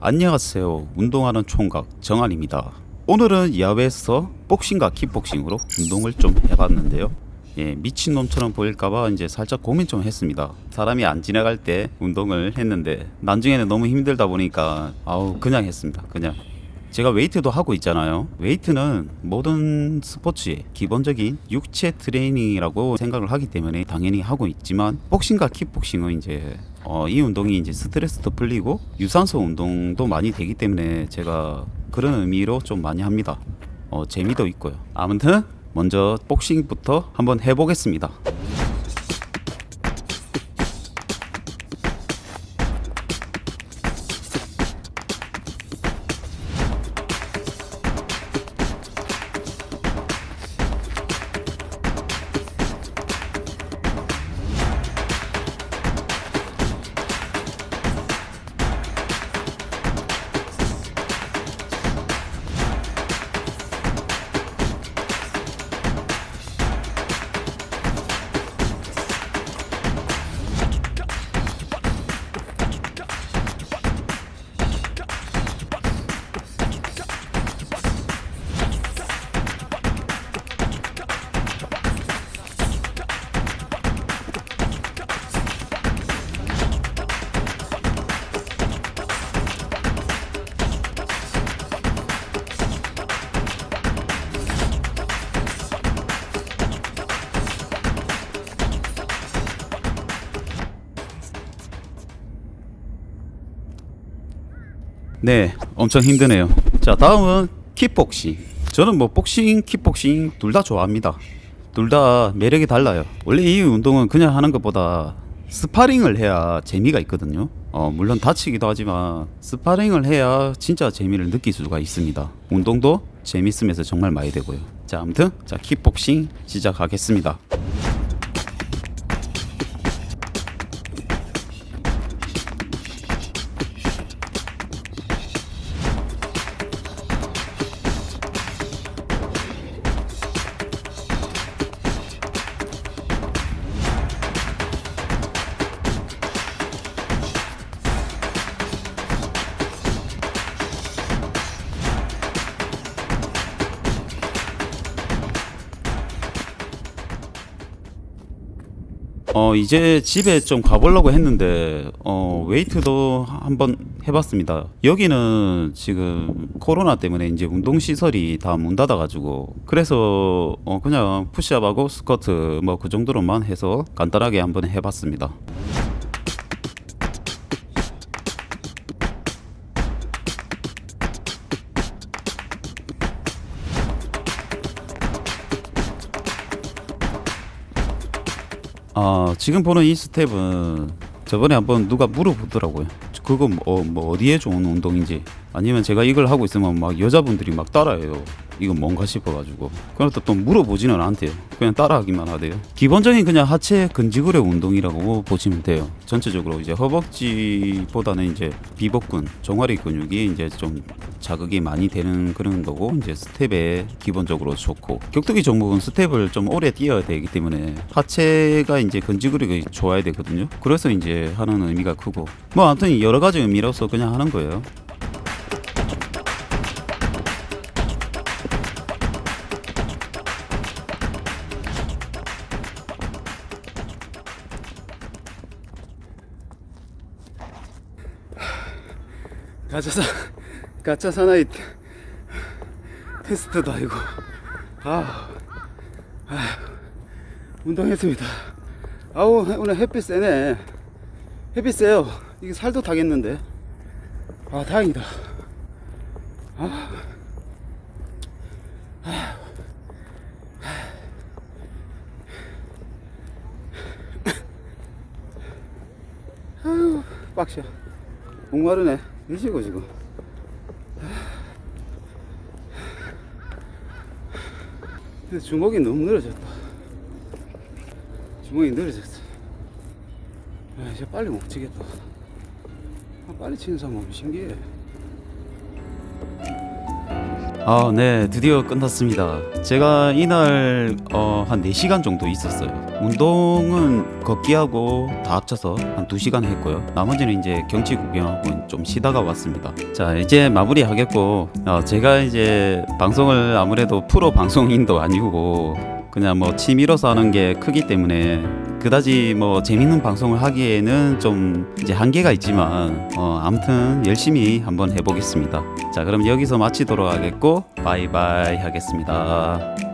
안녕하세요. 운동하는 총각 정한입니다. 오늘은 야외에서 복싱과 킥복싱으로 운동을 좀 해봤는데요. 예, 미친놈처럼 보일까봐 이제 살짝 고민 좀 했습니다. 사람이 안 지나갈 때 운동을 했는데 나중에는 너무 힘들다 보니까 아우 그냥 했습니다. 그냥 제가 웨이트도 하고 있잖아요. 웨이트는 모든 스포츠의 기본적인 육체 트레이닝이라고 생각을 하기 때문에 당연히 하고 있지만 복싱과 킥복싱은 이제 어, 이 운동이 이제 스트레스도 풀리고 유산소 운동도 많이 되기 때문에 제가 그런 의미로 좀 많이 합니다. 어, 재미도 있고요. 아무튼 먼저 복싱부터 한번 해보겠습니다. 네, 엄청 힘드네요. 자, 다음은 킥복싱. 저는 뭐 복싱, 킥복싱 둘 다 좋아합니다. 둘 다 매력이 달라요. 원래 이 운동은 그냥 하는 것보다 스파링을 해야 재미가 있거든요. 어, 물론 다치기도 하지만 스파링을 해야 진짜 재미를 느낄 수가 있습니다. 운동도 재밌으면서 정말 많이 되고요. 자, 아무튼 자 킥복싱 시작하겠습니다. 어 이제 집에 좀 가보려고 했는데 어 웨이트도 한번 해봤습니다. 여기는 지금 코로나 때문에 이제 운동 시설이 다 문 닫아가지고 그래서 어 그냥 푸시업하고 스쿼트 뭐 그 정도로만 해서 간단하게 한번 해봤습니다. 아 지금 보는 이 스텝은 저번에 한번 누가 물어보더라고요. 그거 뭐, 어, 뭐 어디에 좋은 운동인지 아니면 제가 이걸 하고 있으면 막 여자분들이 막 따라해요. 이거 뭔가 싶어가지고 그래도 또 물어보지는 않대요. 그냥 따라하기만 하대요. 기본적인 그냥 하체 근지구력 운동이라고 보시면 돼요. 전체적으로 이제 허벅지보다는 이제 비복근, 종아리 근육이 이제 좀 자극이 많이 되는 그런 거고 이제 스텝에 기본적으로 좋고 격투기 종목은 스텝을 좀 오래 뛰어야 되기 때문에 하체가 이제 근지구력이 좋아야 되거든요. 그래서 이제 하는 의미가 크고 뭐 아무튼 여러 가지 의미로서 그냥 하는 거예요. 가짜 사 가짜 사나이 테스트도 아니고 아, 아 운동했습니다. 아우 오늘 햇빛 세네. 햇빛 세요. 이게 살도 타겠는데. 아 다행이다. 아. 아유 빡셔. 목마르네. 미치고 지금. 근데 주먹이 너무 늘어졌다. 주먹이 늘어졌어. 아, 이제 빨리 못 치겠다. 아, 빨리 치는 사람 신기해. 아, 네, 드디어 끝났습니다. 제가 이날 어, 한 4시간 정도 있었어요. 운동은 걷기하고 다 합쳐서 한 2시간 했고요. 나머지는 이제 경치 구경하고 좀 쉬다가 왔습니다. 자, 이제 마무리 하겠고, 어, 제가 이제 방송을 아무래도 프로 방송인도 아니고, 그냥 뭐 취미로서 하는 게 크기 때문에 그다지 뭐 재밌는 방송을 하기에는 좀 이제 한계가 있지만 어 아무튼 열심히 한번 해보겠습니다. 자 그럼 여기서 마치도록 하겠고 바이바이 하겠습니다.